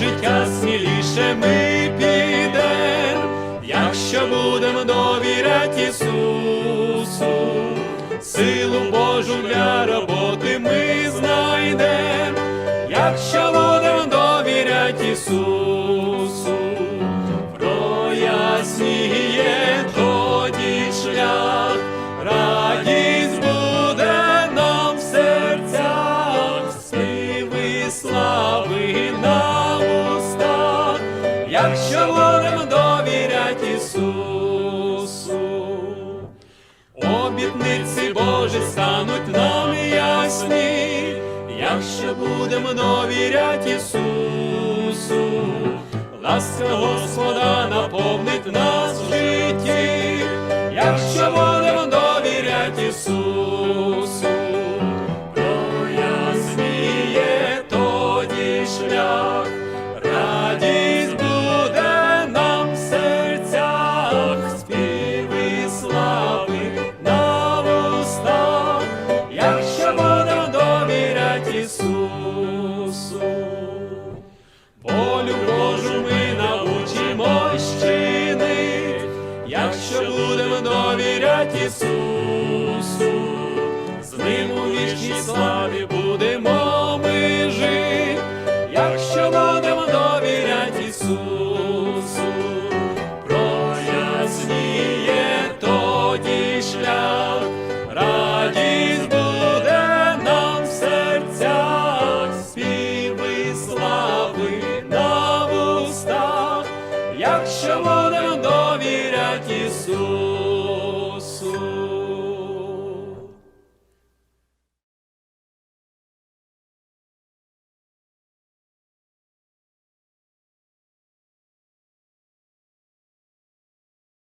життя сміліше ми підем, якщо будемо довіряти Ісусу, силу Божу для роботи ми знайдем, якщо будемо довіряти Ісусу, проясніє тоді шлях, радість буде нам в серцях, співи слава. Якщо будемо довіряти Ісусу. Обітниці Божі стануть нам ясні, якщо будемо довіряти Ісусу, ласка Господа наповнить нас в житті, якщо будемо довіряти Ісусу, довіряти Ісусу, з ним у вічній славі будемо ми жити, якщо будемо довіряти Ісусу, проясніє тоді шлях, радість буде нам в серцях, співи слави на вустах, якщо будемо довіряти Ісусу.